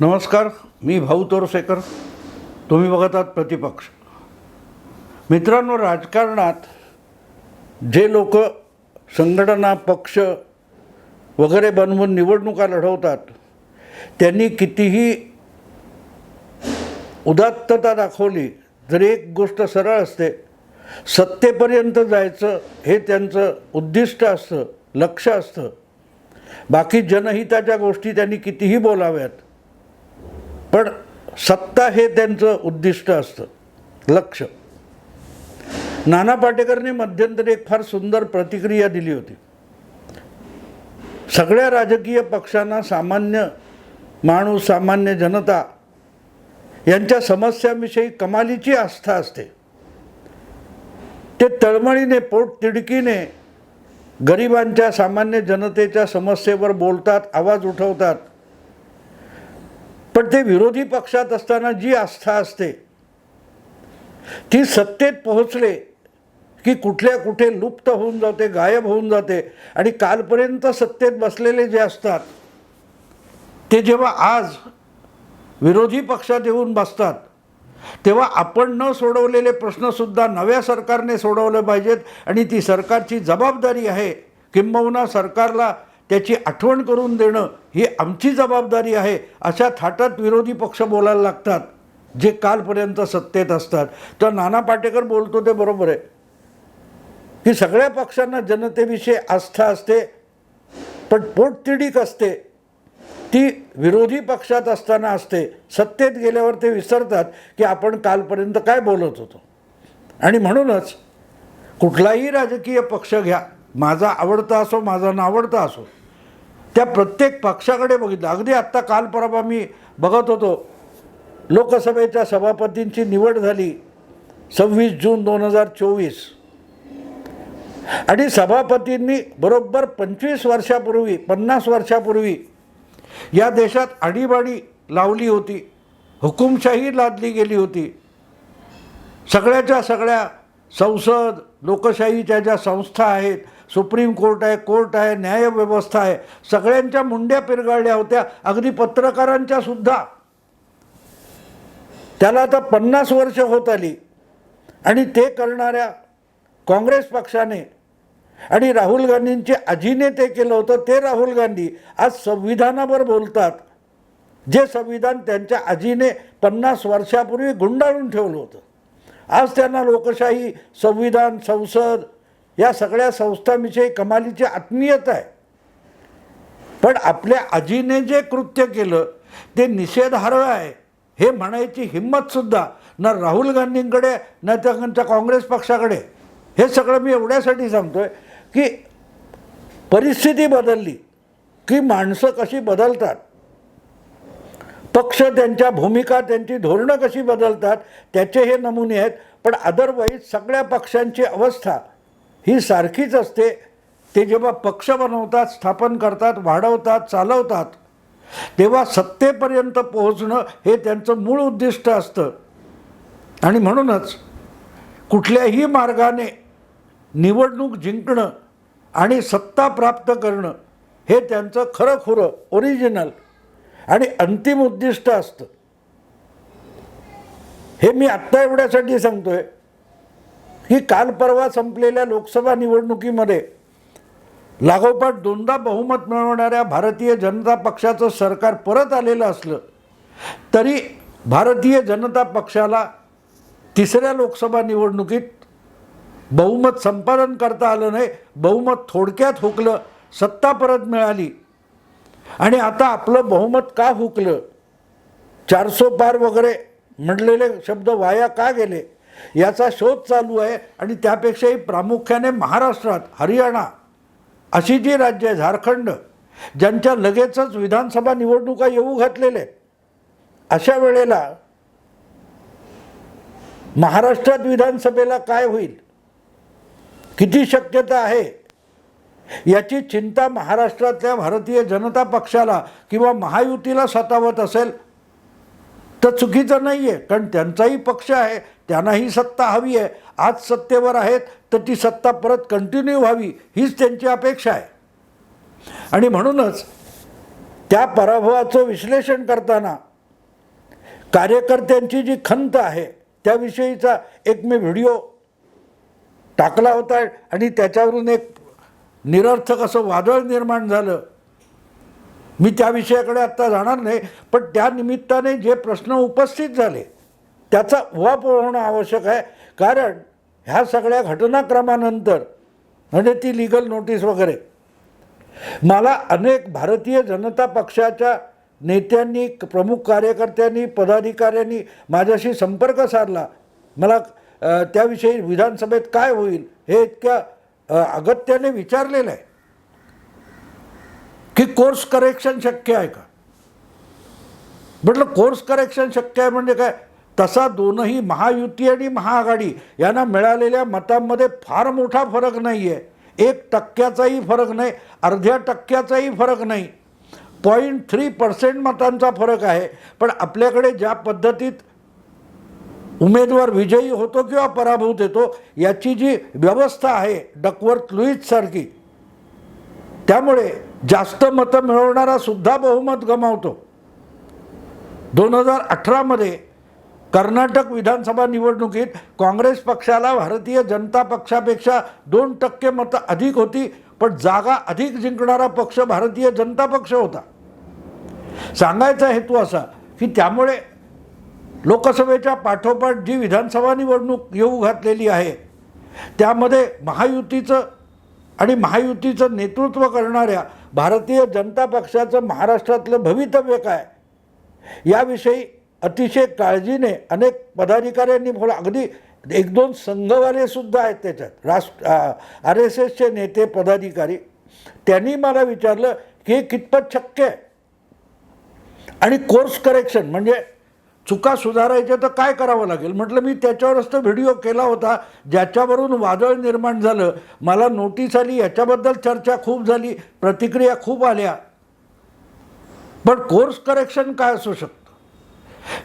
नमस्कार मी भाऊ तोरसेकर. तुम्ही बघत आहात प्रतिपक्ष. मित्रांनो राजकारणात जे लोक संघटना पक्ष वगैरे बनवून निवडणुका लढवतात त्यांनी कितीही उदात्तता दाखवली जरी एक गोष्ट सरळ असते सत्तेपर्यंत जायचं हे त्यांचं उद्दिष्ट असतं लक्ष असतं. बाकी जनहिताच्या गोष्टी त्यांनी कितीही बोलाव्यात पण सत्ता हे त्यांचं उद्दिष्ट असतं लक्ष. नाना पाटेकरने मध्यंतरी एक फार सुंदर प्रतिक्रिया दिली होती. सगळ्या राजकीय पक्षांना सामान्य माणूस सामान्य जनता यांच्या समस्यांविषयी कमालीची आस्था असते. ते तळमळीने पोट तिडकीने गरिबांच्या सामान्य जनतेच्या समस्येवर बोलतात आवाज उठवतात पण ते विरोधी पक्षात असताना जी आस्था असते ती सत्तेत पोहोचले की कुठल्या कुठे लुप्त होऊन जाते गायब होऊन जाते. आणि कालपर्यंत सत्तेत बसलेले जे असतात ते जेव्हा आज विरोधी पक्षात येऊन बसतात तेव्हा आपण न सोडवलेले प्रश्नसुद्धा नव्या सरकारने सोडवले पाहिजेत. आणि ती सरकारची जबाबदारी आहे किंबहुना सरकारला त्याची आठवण करून देणं ही आमची जबाबदारी आहे अशा थाटात विरोधी पक्ष बोलायला लागतात जे कालपर्यंत सत्तेत असतात. तर नाना पाटेकर बोलतो ते बरोबर आहे. की सगळ्या पक्षांना जनतेविषयी आस्था असते पण पोटतिडीक असते. ती विरोधी पक्षात असताना असते. सत्तेत गेल्यावर ते विसरतात की आपण कालपर्यंत काय बोलत होतो. आणि म्हणूनच कुठलाही राजकीय पक्ष घ्या माझा आवडता असो माझा नावडता असो त्या प्रत्येक पक्षाकडे बघितलं. अगदी आत्ता काल परवा मी बघत होतो. लोकसभेच्या सभापतींची निवड झाली सव्वीस जून दोन हजार चोवीस. आणि सभापतींनी बरोबर पंचवीस वर्षापूर्वी पन्नास वर्षापूर्वी या देशात आणीबाणी लावली होती. हुकुमशाही लादली गेली होती. सगळ्याच्या सगळ्या संसद लोकशाहीच्या ज्या संस्था आहेत सुप्रीम कोर्ट आहे कोर्ट आहे न्यायव्यवस्था आहे. सगळ्यांच्या मुंड्या पिरगाळल्या होत्या. अगदी पत्रकारांच्या सुद्धा. त्याला आता पन्नास वर्ष होत आली. आणि ते करणाऱ्या काँग्रेस पक्षाने आणि राहुल गांधींचे आजीने ते केलं होतं ते राहुल गांधी आज संविधानावर बोलतात. जे संविधान त्यांच्या आजीने पन्नास वर्षापूर्वी गुंडाळून ठेवलं होतं. आज त्यांना लोकशाही संविधान संसद या सगळ्या संस्थांविषयी कमालीची आत्मीयता आहे. पण आपल्या आजीने जे कृत्य केलं ते निषेधार्ह आहे हे म्हणायची हिंमतसुद्धा ना राहुल गांधींकडे ना त्यांच्या काँग्रेस पक्षाकडे. हे सगळं मी एवढ्यासाठी सांगतो आहे की परिस्थिती बदलली की माणसं कशी बदलतात पक्ष त्यांच्या भूमिका त्यांची धोरणं कशी बदलतात त्याचे हे नमुने आहेत. पण अदरवाईज सगळ्या पक्षांची अवस्था ही सारखीच असते. ते जेव्हा पक्ष बनवतात स्थापन करतात वाढवतात चालवतात तेव्हा सत्तेपर्यंत पोहोचणं हे त्यांचं मूळ उद्दिष्ट असतं. आणि म्हणूनच कुठल्याही मार्गाने निवडणूक जिंकणं आणि सत्ता प्राप्त करणं हे त्यांचं खरं खुरं ओरिजिनल आणि अंतिम उद्दिष्ट असतं. हे मी आत्ता एवढ्यासाठी सांगतो आहे ही काल परवा संपलेल्या लोकसभा निवडणुकीमध्ये लागोपाठ दोनदा बहुमत मिळवणाऱ्या भारतीय जनता पक्षाचं सरकार परत आलेलं असलं तरी भारतीय जनता पक्षाला तिसऱ्या लोकसभा निवडणुकीत बहुमत संपादन करता आलं नाही बहुमत थोडक्यात हुकलं सत्ता परत मिळाली. आणि आता आपलं बहुमत का हुकलं? चारसो पार वगैरे म्हटलेले शब्द वाया का गेले? याचा शोध चालू आहे आणि त्यापेक्षाही प्रामुख्याने महाराष्ट्रात हरियाणा अशी जी राज्य आहे झारखंड ज्यांच्या लगेचच विधानसभा निवडणुका येऊ घातलेल्या आहेत अशा वेळेला महाराष्ट्रात विधानसभेला काय होईल? किती शक्यता आहे? याची चिंता महाराष्ट्रातल्या भारतीय जनता पक्षाला किंवा महायुतीला सतावत असेल तर चुकीचं नाही आहे कारण त्यांचाही पक्ष आहे त्यांनाही सत्ता हवी आहे. आज सत्तेवर आहेत तर ती सत्ता परत कंटिन्यू व्हावी हीच त्यांची अपेक्षा आहे. आणि म्हणूनच त्या पराभवाचं विश्लेषण करताना कार्यकर्त्यांची जी खंत आहे त्याविषयीचा एक मी व्हिडिओ टाकला होता आणि त्याच्यावरून एक निरर्थक असं वादळ निर्माण झालं. मी त्या विषयाकडे आत्ता जाणार नाही पण त्या निमित्ताने जे प्रश्न उपस्थित झाले त्याचा उहापोह होणं आवश्यक आहे. कारण ह्या सगळ्या घटनाक्रमानंतर म्हणजे ती लिगल नोटीस वगैरे मला अनेक भारतीय जनता पक्षाच्या नेत्यांनी प्रमुख कार्यकर्त्यांनी पदाधिकाऱ्यांनी माझ्याशी संपर्क साधला. मला त्याविषयी विधानसभेत काय होईल हे इतक्या अगत्याने विचारलेलं आहे. की कोर्स करेक्शन शक्य आहे का? म्हटलं कोर्स करेक्शन शक्य आहे म्हणजे काय? तसा दोनही महायुती आणि महाआघाडी यांना मिळालेल्या मतांमध्ये फार मोठा फरक नाही आहे एक टक्क्याचाही फरक नाही अर्ध्या टक्क्याचाही फरक नाही. पॉईंट थ्री पर्सेंट मतांचा फरक आहे. पण आपल्याकडे ज्या पद्धतीत उमेदवार विजयी होतो किंवा पराभूत येतो याची जी व्यवस्था आहे डकवर्थ लुईजसारखी त्यामुळे जास्त मतं मिळवणारा सुद्धा बहुमत गमावतो. दोन हजार अठरामध्ये कर्नाटक विधानसभा निवडणुकीत काँग्रेस पक्षाला भारतीय जनता पक्षापेक्षा दोन टक्के मतं अधिक होती पण जागा अधिक जिंकणारा पक्ष भारतीय जनता पक्ष होता. सांगायचा हेतू असा की त्यामुळे लोकसभेच्या पाठोपाठ जी विधानसभा निवडणूक येऊ घातलेली आहे त्यामध्ये महायुतीचं आणि महायुतीचं नेतृत्व करणाऱ्या भारतीय जनता पक्षाचं महाराष्ट्रातलं भवितव्य काय? याविषयी अतिशय काळजीने अनेक पदाधिकाऱ्यांनी बोला. अगदी एक दोन संघवाले सुद्धा आहेत त्याच्यात. राष्ट्र आर एस एसचे नेते पदाधिकारी. त्यांनी मला विचारलं की हे कितपत शक्य आहे? आणि कोर्स करेक्शन म्हणजे चुका सुधारायच्या तर काय करावं लागेल? म्हटलं मी त्याच्यावरच तर व्हिडिओ केला होता. ज्याच्यावरून वादळ निर्माण झालं मला नोटीस आली याच्याबद्दल चर्चा खूप झाली प्रतिक्रिया खूप आल्या. पण कोर्स करेक्शन काय असू शकतं?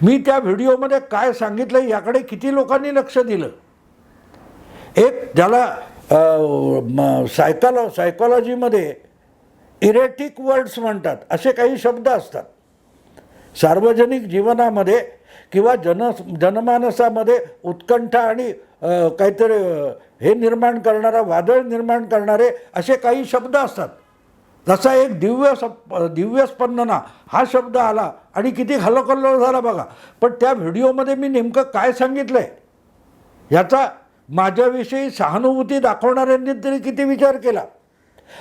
मी त्या व्हिडिओमध्ये काय सांगितलं याकडे किती लोकांनी लक्ष दिलं? एक ज्याला सायकॉलॉ सायकॉलॉजीमध्ये इरेटिक वर्ड्स म्हणतात असे काही शब्द असतात. सार्वजनिक जीवनामध्ये किंवा जन जनमानसामध्ये उत्कंठा आणि काहीतरी हे निर्माण करणारा वादळ निर्माण करणारे असे काही शब्द असतात. जसा एक दिव्य सप दिव्य स्पंदना हा शब्द आला आणि किती हल्लोकल्लोळ झाला बघा. पण त्या व्हिडिओमध्ये मी नेमकं काय सांगितलं आहे याचा माझ्याविषयी सहानुभूती दाखवणाऱ्यांनी तरी किती विचार केला?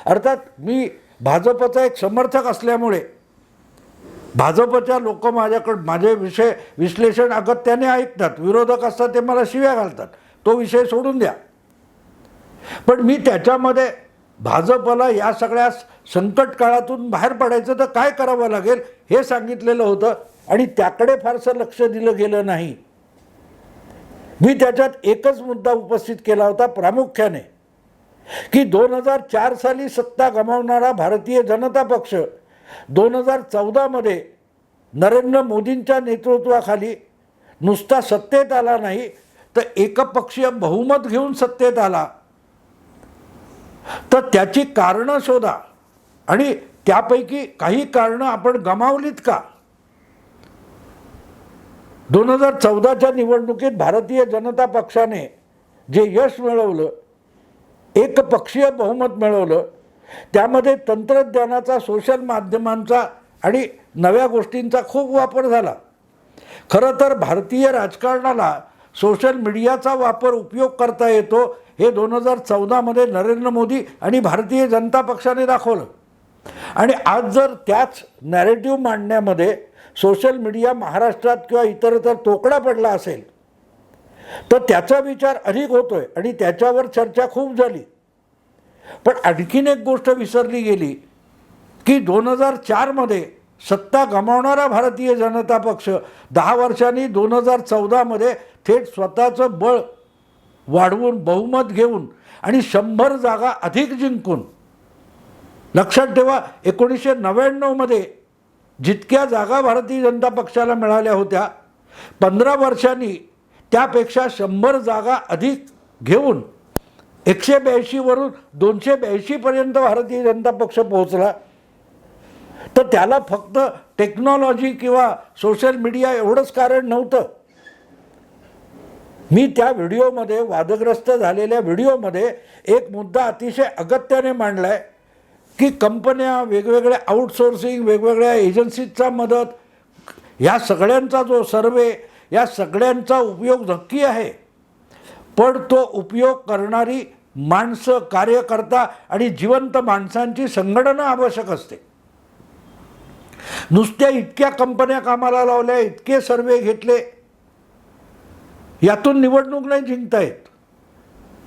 अर्थात मी भाजपचा एक समर्थक असल्यामुळे भाजपच्या लोक माझ्याकडं माझे विषय विश्लेषण अगत्याने ऐकतात. विरोधक असतात ते मला शिव्या घालतात. तो विषय सोडून द्या. पण मी त्याच्यामध्ये भाजपला या सगळ्या संकट काळातून बाहेर पडायचं तर काय करावं लागेल हे सांगितलेलं होतं आणि त्याकडे फारसं लक्ष दिलं गेलं नाही. मी त्याच्यात एकच मुद्दा उपस्थित केला होता प्रामुख्याने की दोन हजार चार साली सत्ता गमावणारा भारतीय जनता पक्ष दोन हजार चौदामध्ये नरेंद्र मोदींच्या नेतृत्वाखाली नुसता सत्तेत आला नाही तर एकपक्षीय बहुमत घेऊन सत्तेत आला. तर त्याची कारणं शोधा. आणि त्यापैकी काही कारणं आपण गमावलीत का? दोन हजार चौदाच्या निवडणुकीत भारतीय जनता पक्षाने जे यश मिळवलं एकपक्षीय बहुमत मिळवलं त्यामध्ये तंत्रज्ञानाचा सोशल माध्यमांचा आणि नव्या गोष्टींचा खूप वापर झाला. खरं तर भारतीय राजकारणाला सोशल मीडियाचा वापर उपयोग करता येतो हे दोन हजार चौदामध्ये नरेंद्र मोदी आणि भारतीय जनता पक्षाने दाखवलं. आणि आज जर त्याच नॅरेटिव्ह मांडण्यामध्ये सोशल मीडिया महाराष्ट्रात किंवा इतरत्र तोकडा पडला असेल तर त्याचा विचार अधिक होतोय आणि त्याच्यावर चर्चा खूप झाली. पण आणखीन एक गोष्ट विसरली गेली की दोन हजार चारमध्ये सत्ता गमावणारा भारतीय जनता पक्ष दहा वर्षांनी दोन हजार चौदामध्ये थेट स्वतःचं बळ वाढवून बहुमत घेऊन आणि शंभर जागा अधिक जिंकून. लक्षात ठेवा एकोणीसशे नव्याण्णवमध्ये जितक्या जागा भारतीय जनता पक्षाला मिळाल्या होत्या पंधरा वर्षांनी त्यापेक्षा शंभर जागा अधिक घेऊन एकशे ब्याऐंशीवरून दोनशे ब्याऐंशीपर्यंत भारतीय जनता पक्ष पोहोचला. तर त्याला फक्त टेक्नॉलॉजी किंवा सोशल मीडिया एवढंच कारण नव्हतं. मी त्या व्हिडिओमध्ये वादग्रस्त झालेल्या व्हिडिओमध्ये एक मुद्दा अतिशय अगत्याने मांडला आहे की कंपन्या वेगवेगळ्या आउटसोर्सिंग वेगवेगळ्या एजन्सीजचा मदत ह्या सगळ्यांचा जो सर्वे या सगळ्यांचा उपयोग नक्की आहे. पण तो उपयोग करणारी माणसं कार्यकर्ता आणि जिवंत माणसांची संघटना आवश्यक असते. नुसत्या इतक्या कंपन्या कामाला लावल्या इतके सर्वे घेतले यातून निवडणूक नाही जिंकता येत.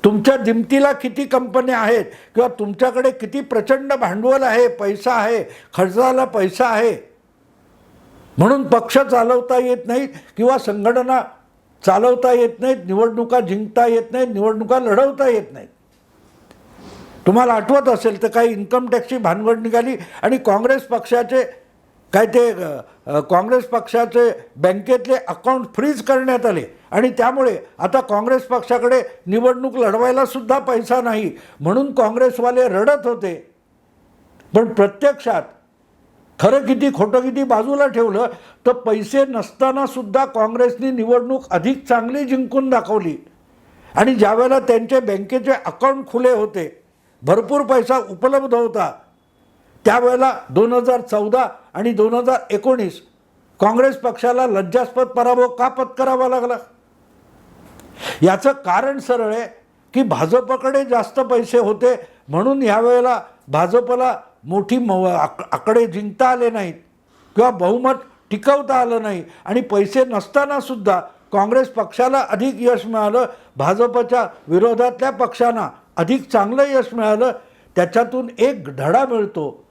तुमच्या दिमतीला किती कंपन्या आहेत किंवा तुमच्याकडे किती प्रचंड भांडवल आहे पैसा आहे खर्चाला पैसा आहे म्हणून पक्ष चालवता येत नाही किंवा संघटना चालवता येत नाहीत निवडणुका जिंकता येत नाहीत निवडणुका लढवता येत नाहीत. तुम्हाला आठवत असेल तर काही इन्कम टॅक्सची भानगड निघाली आणि काँग्रेस पक्षाचे काय ते काँग्रेस पक्षाचे बँकेतले अकाउंट फ्रीज करण्यात आले. आणि त्यामुळे आता काँग्रेस पक्षाकडे निवडणूक लढवायला सुद्धा पैसा नाही. म्हणून काँग्रेसवाले रडत होते. पण प्रत्यक्षात खरं किती खोटं किती बाजूला ठेवलं तर पैसे नसताना सुद्धा काँग्रेसनी निवडणूक अधिक चांगली जिंकून दाखवली. आणि ज्यावेळेला त्यांचे बँकेचे अकाउंट खुले होते भरपूर पैसा उपलब्ध होता त्यावेळेला दोन हजार चौदा आणि दोन हजार एकोणीस काँग्रेस पक्षाला लज्जास्पद पराभव का पत्करावा लागला? याचं कारण सरळ आहे की भाजपकडे जास्त पैसे होते म्हणून यावेळेला भाजपला मोठी म आक आकडे जिंकता आले नाहीत. किंवा बहुमत टिकवता आलं नाही. आणि पैसे नसतानासुद्धा काँग्रेस पक्षाला अधिक यश मिळालं भाजपच्या विरोधातल्या पक्षांना अधिक चांगलं यश मिळालं त्याच्यातून एक धडा मिळतो.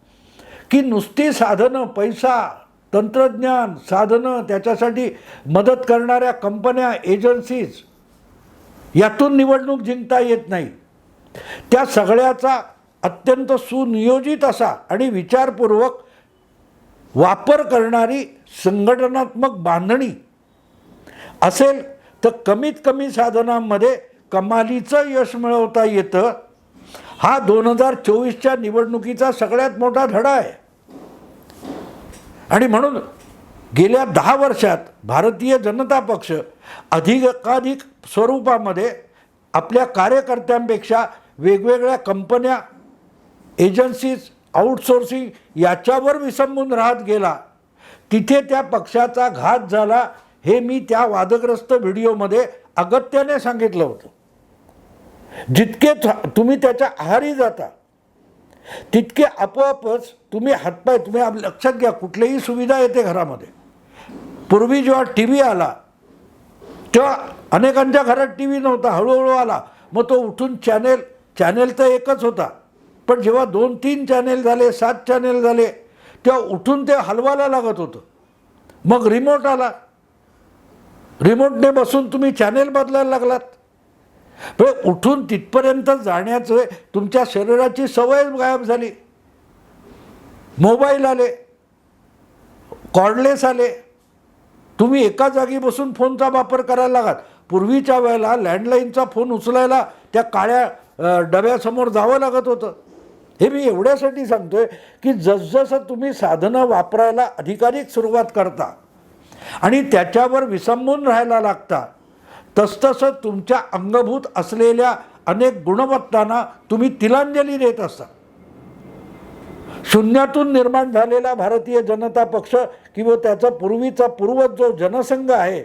की नुसती साधनं पैसा तंत्रज्ञान साधनं त्याच्यासाठी मदत करणाऱ्या कंपन्या एजन्सीज यातून निवडणूक जिंकता येत नाही. त्या सगळ्याचा अत्यंत सुनियोजित असा आणि विचारपूर्वक वापर करणारी संघटनात्मक बांधणी असेल तर कमीत कमी साधनांमध्ये कमालीचं यश मिळवता येतं. हा दोन हजार चोवीसच्या निवडणुकीचा सगळ्यात मोठा धडा आहे. आणि म्हणून गेल्या दहा वर्षात भारतीय जनता पक्ष अधिकाधिक स्वरूपामध्ये आपल्या कार्यकर्त्यांपेक्षा वेगवेगळ्या कंपन्या एजन्सीज आउटसोर्सिंग याच्यावर विसंबून राहत गेला. तिथे त्या पक्षाचा घात झाला हे मी त्या वादग्रस्त व्हिडिओमध्ये अगत्याने सांगितलं होतं. जितके तुम्ही त्याच्या आहारी जाता तितके आपोआपच तुम्ही हातपाय तुम्ही आप- लक्षात घ्या कुठलीही सुविधा येते घरामध्ये. पूर्वी जेव्हा टी व्ही आला तेव्हा अनेकांच्या घरात टी व्ही नव्हता हळूहळू आला. मग तो उठून चॅनेल चॅनेल तर एकच होता. पण जेव्हा दोन तीन चॅनेल झाले सात चॅनेल झाले तेव्हा उठून ते हलवायला लागत होतं. मग रिमोट आला. रिमोटने बसून तुम्ही चॅनेल बदलायला लागलात. म्हणजे उठून तिथपर्यंत जाण्याचं तुमच्या शरीराची सवय गायब झाली. मोबाईल आले. कॉर्डलेस आले. तुम्ही एका जागी बसून फोनचा वापर करायला लागात पूर्वीच्या वेळेला लँडलाईनचा फोन उचलायला त्या काळ्या डब्यासमोर जावं लागत होतं. हे मी एवढ्यासाठी सांगतोय की जसजसं तुम्ही साधनं वापरायला अधिकाधिक सुरुवात करता आणि त्याच्यावर विसंबून राहायला लागता तसतसं तुमच्या अंगभूत असलेल्या अनेक गुणवत्तांना तुम्ही तिलांजली देत असता. शून्यातून निर्माण झालेला भारतीय जनता पक्ष किंवा त्याचा पूर्वीचा पूर्वज जो जनसंघ आहे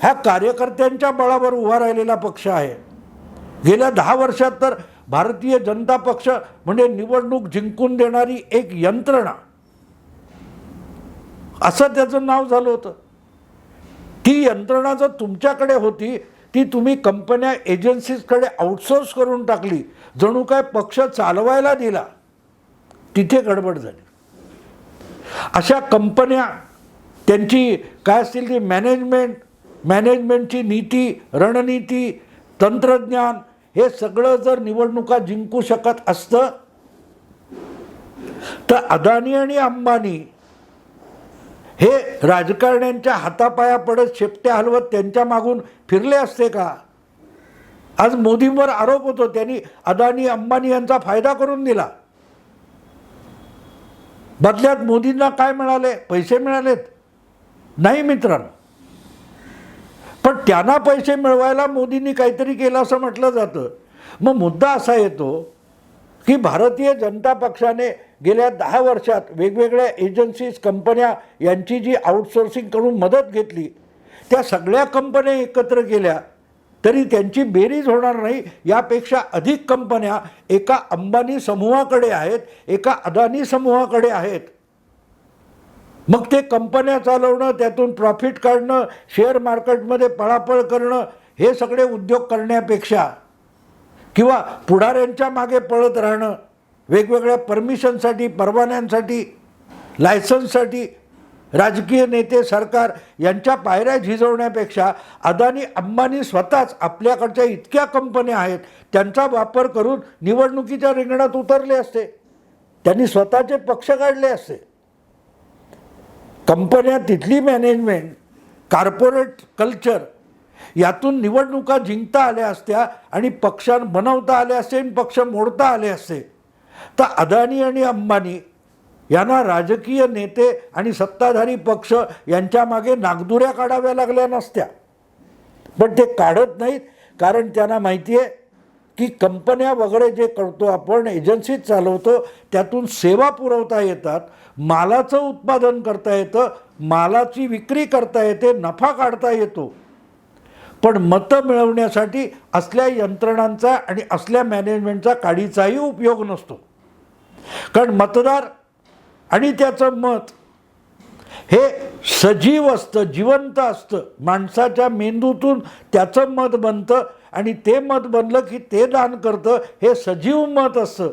ह्या कार्यकर्त्यांच्या बळावर उभा राहिलेला पक्ष आहे. गेल्या दहा वर्षात तर भारतीय जनता पक्ष म्हणजे निवडणूक जिंकून देणारी एक यंत्रणा. असं त्याचं नाव झालं होतं. ती यंत्रणा जर तुमच्याकडे होती ती तुम्ही कंपन्या एजन्सीजकडे आउटसोर्स करून टाकली. जणू काय पक्ष चालवायला दिला तिथे गडबड झाली. अशा कंपन्या त्यांची काय असतील ती मॅनेजमेंट मॅनेजमेंटची नीती रणनीती तंत्रज्ञान हे सगळं जर निवडणुका जिंकू शकत असतं तर अदानी आणि अंबानी हे राजकारण्यांच्या हातापाया पडत शेपट्या हलवत त्यांच्या मागून फिरले असते का? आज मोदींवर आरोप होतो त्यांनी अदानी अंबानी यांचा फायदा करून दिला. बदल्यात मोदींना काय मिळाले? पैसे मिळालेत? नाही मित्रांनो. त्यांना पैसे मिळवायला मोदींनी काहीतरी केलं असं म्हटलं जातं. मग मुद्दा असा येतो की भारतीय जनता पक्षाने गेल्या दहा वर्षात वेगवेगळ्या एजन्सीज कंपन्या यांची जी आउटसोर्सिंग करून मदत घेतली त्या सगळ्या कंपन्या एकत्र केल्या तरी त्यांची बेरीज होणार नाही. यापेक्षा अधिक कंपन्या एका अंबानी समूहाकडे आहेत एका अदानी समूहाकडे आहेत. मग ते कंपन्या चालवणं त्यातून प्रॉफिट काढणं शेअर मार्केटमध्ये पळापळ करणं हे सगळे उद्योग करण्यापेक्षा किंवा पुढाऱ्यांच्या मागे पळत राहणं वेगवेगळ्या परमिशनसाठी परवान्यांसाठी लायसन्ससाठी राजकीय नेते सरकार यांच्या पायऱ्या झिजवण्यापेक्षा अदानी अंबानी स्वतःच आपल्याकडच्या इतक्या कंपन्या आहेत त्यांचा वापर करून निवडणुकीच्या रिंगणात उतरले असते. त्यांनी स्वतःचे पक्ष काढले असते. कंपन्या तिथली मॅनेजमेंट कार्पोरेट कल्चर यातून निवडणुका जिंकता आल्या असत्या आणि पक्षां बनवता आले असते आणि पक्ष मोडता आले असते तर अदानी आणि अंबानी यांना राजकीय नेते आणि सत्ताधारी पक्ष यांच्या मागे नागदुऱ्या काढाव्या लागल्या नसत्या. पण ते काढत नाहीत कारण त्यांना माहिती आहे की कंपन्या वगैरे जे करतो आपण एजन्सीत चालवतो त्यातून सेवा पुरवता येतात मालाचं उत्पादन करता येतं मालाची विक्री करता येते नफा काढता येतो. पण मतं मिळवण्यासाठी असल्या यंत्रणांचा आणि असल्या मॅनेजमेंटचा काडीचाही उपयोग नसतो. कारण मतदार आणि त्याचं मत हे सजीव असतं जिवंत असतं. माणसाच्या मेंदूतून त्याचं मत बनतं आणि ते मत बनलं की ते दान करतं हे सजीव मत असतं.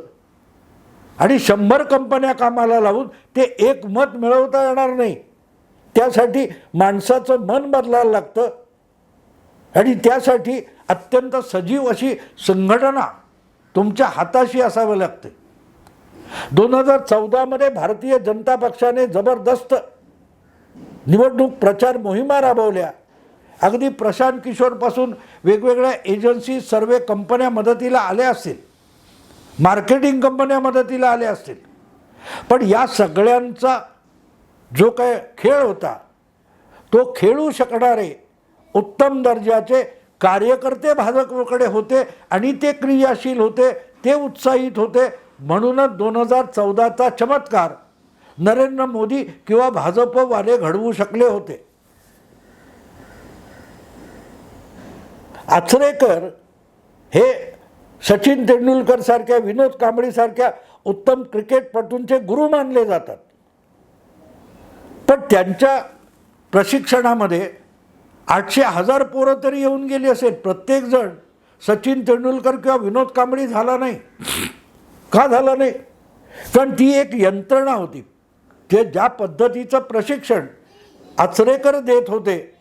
आणि शंभर कंपन्या कामाला लावून ते एक मत मिळवता येणार नाही. त्यासाठी माणसाचं मन बदलायला लागतं. आणि त्यासाठी अत्यंत सजीव अशी संघटना तुमच्या हाताशी असावं लागते दोन हजार चौदामध्ये भारतीय जनता पक्षाने जबरदस्त निवडणूक प्रचार मोहिमा राबवल्या. अगदी प्रशांत किशोरपासून वेगवेगळ्या एजन्सी सर्वे कंपन्या मदतीला आल्या असतील. मार्केटिंग कंपन्या मदतीला आल्या असतील. पण या सगळ्यांचा जो काय खेळ होता तो खेळू शकणारे उत्तम दर्जाचे कार्यकर्ते भाजपकडे होते आणि ते क्रियाशील होते ते उत्साहित होते. म्हणूनच दोन हजार चौदाचा चमत्कार नरेंद्र मोदी किंवा भाजपवाले घडवू शकले होते. आचरेकर हे सचिन तेंडुलकरसारख्या विनोद कांबळीसारख्या उत्तम क्रिकेटपटूंचे गुरु मानले जातात. पण त्यांच्या प्रशिक्षणामध्ये आठशे हजार पोरं तरी येऊन गेली असेल. प्रत्येकजण सचिन तेंडुलकर किंवा विनोद कांबळी झाला नाही. का झाला नाही? कारण ती एक यंत्रणा होती. ते ज्या पद्धतीचं प्रशिक्षण आचरेकर देत होते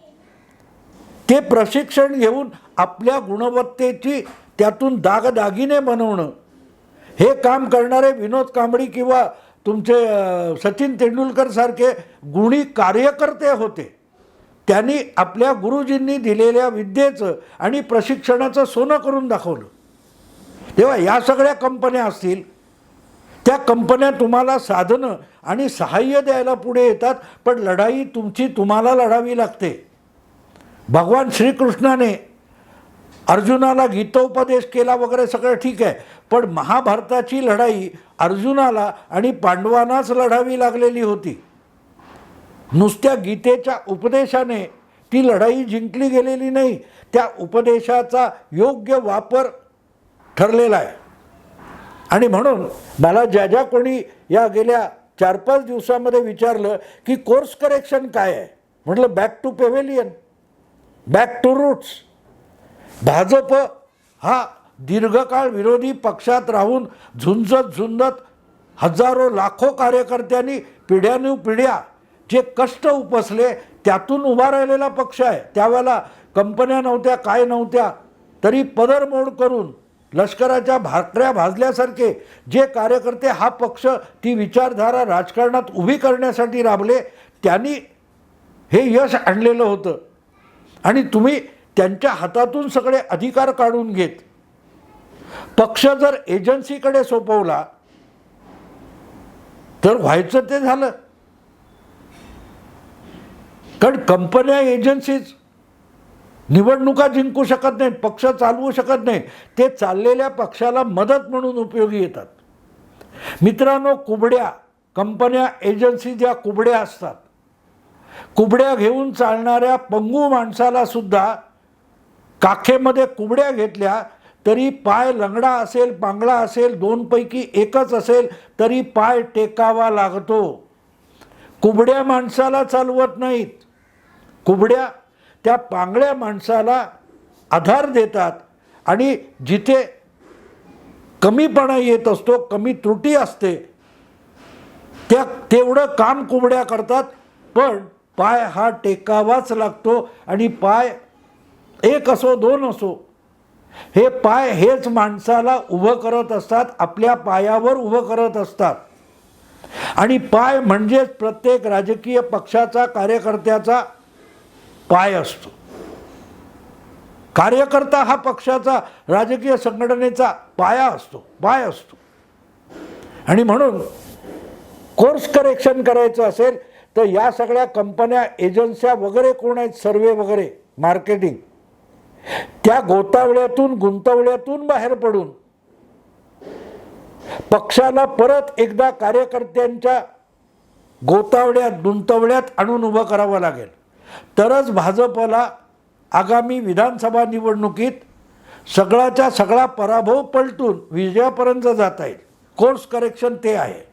ते प्रशिक्षण घेऊन आपल्या गुणवत्तेची त्यातून दागदागिने बनवणं. हे काम करणारे विनोद कांबळी किंवा तुमचे सचिन तेंडुलकर सारखे गुणी कार्यकर्ते होते. त्यांनी आपल्या गुरुजींनी दिलेल्या विद्येचं आणि प्रशिक्षणाचं सोनं करून दाखवलं. तेव्हा या सगळ्या कंपन्या असतील त्या कंपन्या तुम्हाला साधनं आणि सहाय्य द्यायला पुढे येतात पण लढाई तुमची तुम्हाला लढावी लागते. भगवान श्रीकृष्णाने अर्जुनाला गीतोपदेश केला वगैरे सगळं ठीक आहे पण महाभारताची लढाई अर्जुनाला आणि पांडवांनाच लढावी लागलेली होती. नुसत्या गीतेच्या उपदेशाने ती लढाई जिंकली गेलेली नाही त्या उपदेशाचा योग्य वापर ठरलेला आहे. आणि म्हणून मला ज्या ज्या कोणी या गेल्या चार पाच दिवसामध्ये विचारलं की कोर्स करेक्शन काय आहे? म्हटलं back to pavilion back to roots Bhajap हा दीर्घकाळ विरोधी पक्षात राहून झुंजत झुंजत हजारो लाखो कार्यकर्त्यांनी पिढ्यानुपिढ्या जे कष्ट उपसले त्यातून उभा राहिलेला पक्ष आहे. त्यावेळेला कंपन्या नव्हत्या काय नव्हत्या तरी पदरमोड करून लष्कराच्या भाकऱ्या भाजल्यासारखे जे कार्यकर्ते हा पक्ष ती विचारधारा राजकारणात उभी करण्यासाठी राबले त्यांनी हे यश आणलेलं होतं. आणि तुम्ही त्यांच्या हातातून सगळे अधिकार काढून घेत. पक्ष जर एजन्सीकडे सोपवला तर व्हायचं ते झालं. कारण कंपन्या एजन्सीज निवडणुका जिंकू शकत नाही पक्ष चालवू शकत नाही. ते चाललेल्या पक्षाला मदत म्हणून उपयोगी येतात. मित्रांनो कुबड्या कंपन्या एजन्सी ज्या कुबड्या असतात कुबड्या घेऊन चालणाऱ्या पंगू माणसाला सुद्धा काखेमध्ये कुबड्या घेतल्या तरी पाय लंगडा असेल पांगडा असेल दोनपैकी एकच असेल तरी पाय टेकावा लागतो. कुबड्या माणसाला चालवत नाहीत. कुबड्या त्या पांगड्या माणसाला आधार देतात आणि जिथे कमीपणा येत असतो कमी त्रुटी असते त्या तेवढं काम कुबड्या करतात. पण पाय हा टेकावाच लागतो आणि पाय एक असो दोन असो. हे पाय हेच माणसाला उभं करत असतात आपल्या पायावर उभं करत असतात. आणि पाय म्हणजेच प्रत्येक राजकीय पक्षाचा कार्यकर्त्याचा पाय असतो. कार्यकर्ता हा पक्षाचा राजकीय संघटनेचा पाया असतो पाय असतो. आणि म्हणून कोर्स करेक्शन करायचं असेल तर या सगळ्या कंपन्या एजन्स्या वगैरे कोण आहेत? सर्वे वगैरे मार्केटिंग. त्या गोतावळ्यातून गुंतवळ्यातून बाहेर पडून पक्षाला परत एकदा कार्यकर्त्यांच्या गोतावळ्यात गुंतवळ्यात आणून उभं करावं लागेल. तरच भाजपला आगामी विधानसभा निवडणुकीत सगळाच्या सगळा पराभव पलटून विजयापर्यंत जाता येईल. कोर्स करेक्शन ते आहे.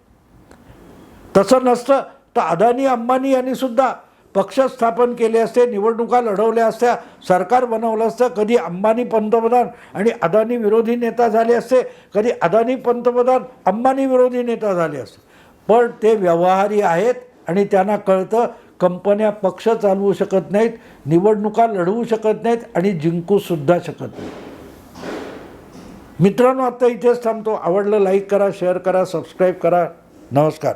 तसं नसतं तर अदानी अंबानी यांनी सुद्धा पक्ष स्थापन केले असते निवडणुका लढवल्या असत्या सरकार बनवलं असतं. कधी अंबानी पंतप्रधान आणि अदानी विरोधी नेता झाले असते कधी अदानी पंतप्रधान अंबानी विरोधी नेता झाले असते. पण ते व्यवहारी आहेत आणि त्यांना कळतं कंपन्या पक्ष चालवू शकत नाहीत निवडणुका लढवू शकत नाहीत आणि जिंकूसुद्धा शकत नाहीत. मित्रांनो आता इथेच थांबतो. आवडलं लाईक करा शेअर करा सबस्क्राईब करा. नमस्कार.